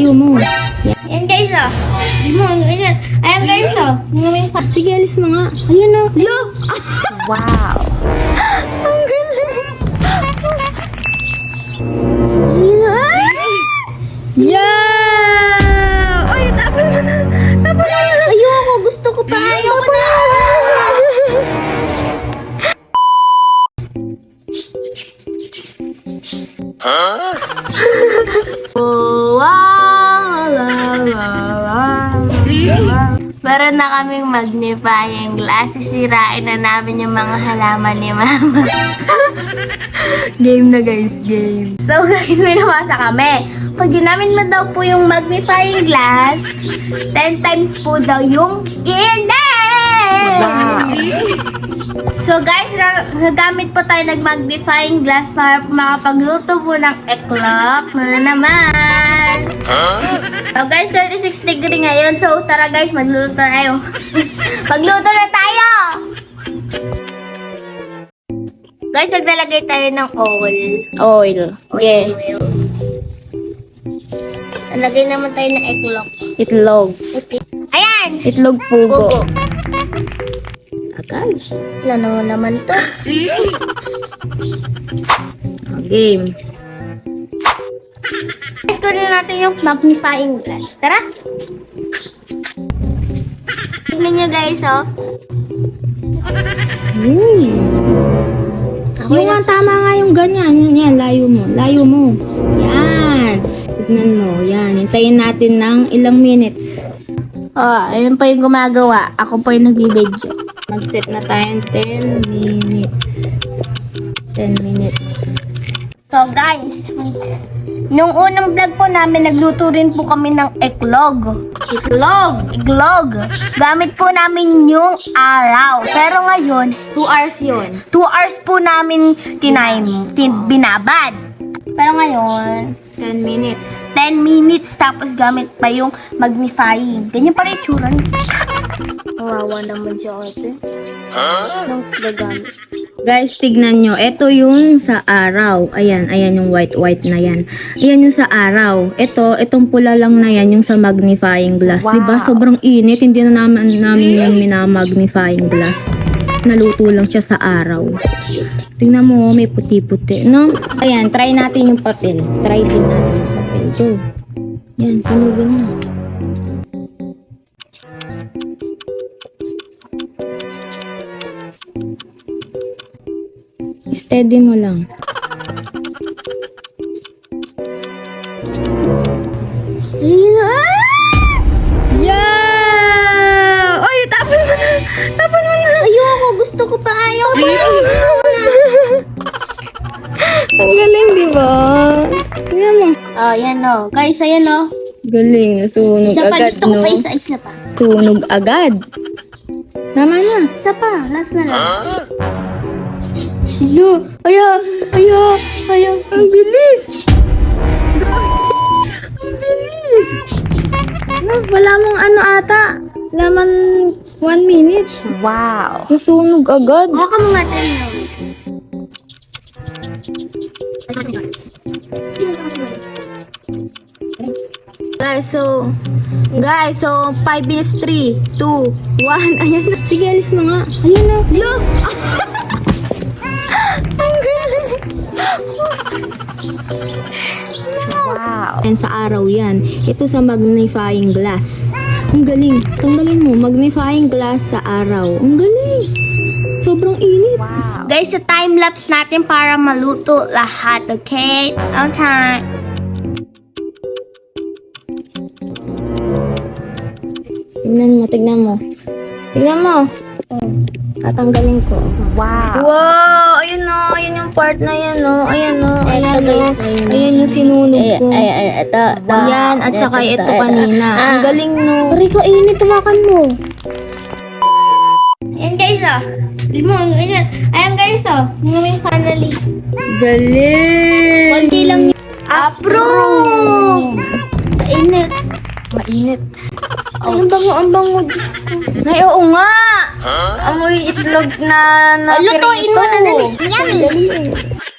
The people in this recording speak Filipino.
layo mo. Ayan guys oh. Di mo, ayan. Ayan guys oh. Ngayon pa. Sige, alis mo nga. Ayun o. Lo! Wow. Ang galing. Yeah! Ay, tapon mo na. Tapon mo na. Ayoko, gusto ko pa. Ayoko na. Meron na kaming magnifying glass. Sisirain na namin yung mga halaman ni Mama. Game na guys, game. So guys, may nabasa kami. Pag ginamit mo daw po yung magnifying glass, 10 times po daw yung init! So guys, na- nagamit po tayo ng magnifying glass para makapagluto po ng eklok na naman. So guys, 36 degree ngayon. So tara guys, magluto na tayo. magluto na tayo! Guys, maglalagay tayo ng oil. Oil. Yeah. Lagay naman tayo ng eklok. Itlog. Ayan! Itlog pugo. Pugo. Agad. Lano naman to. Game. Guys, kunin natin yung magnifying glass. Tara! Tignan nyo guys, oh. Hmm. Ako Yung nga tama nga yung ganyan. Yan, yan. Layo mo. Layo mo. Yan. Tignan mo. Yan. Hintayin natin ng ilang minutes. Oh, ayun pa yung gumagawa. Ako po yung nagbibideo. Mag-set na tayo ng 10 minutes. 10 minutes. So guys, wait. Nung unang vlog po namin, nagluto rin po kami ng eklog. Iklog! Iklog! Gamit po namin yung araw. Pero ngayon, 2 hours yun. 2 hours po namin tinime, tin, binabad. Pero ngayon, 10 minutes. 10 minutes tapos gamit pa yung magnifying. Ganyan pa rin yung tsura niya. Kawawa naman si ate. Nung gagamit. Guys, tignan nyo. Ito yung sa araw. Ayan, ayan yung white-white na yan. Ayan yung sa araw. Ito, itong pula lang na yan, yung sa magnifying glass. Wow. Diba? Sobrang init. Hindi na naman namin yung minamagnifying glass. Naluto lang siya sa araw. Tingnan mo, may puti-puti, no? Ayan, try natin yung papel. Try din natin yung papel. Go. Yan, sinugin mo. Steady mo lang. Ayun na! Oh, yan o. Guys, ayan o. Galing, nasunog Isa pa, agad, gusto ko no? pa isa, isa pa. Sunog agad. Tama na. Isa pa, last na lang. Ayo, ayo, ayo, ayo. Ang bilis! Ang bilis! No, wala mong ano ata. Laman one minute. Wow. Nasunog agad. Baka mo nga tayo Guys, so, guys, so, 5 minutes, 3, 2, 1, ayan na. Sige, alis mo nga. Ayan na. Lo! Ang galing! Wow. And sa araw yan. Ito sa magnifying glass. Ang galing. Tanggalin mo, magnifying glass sa araw. Ang galing. Sobrang init. Guys, sa time-lapse natin para maluto lahat, okay? Okay. Tignan mo, tignan mo. Tignan mo. Tatanggalin ko. Wow. Wow! Ayun o, ayun yung part na yan o. Ayan o, ayan o. Ayan yung sinunog ko. ay, ito. Ayan, at saka ito kanina. Ang galing no. Ko, init, tumakan mo. Ayan guys, oh. Di mo, ayan. Ayan guys, oh. Ngayon finally. Galing! Konti lang yun. Approve! Init. Mainit. Ay, ang bango, ang bango. Diyos ko. Ay, oo nga! Amoy itlog na na Lutuin mo na dali. Yummy.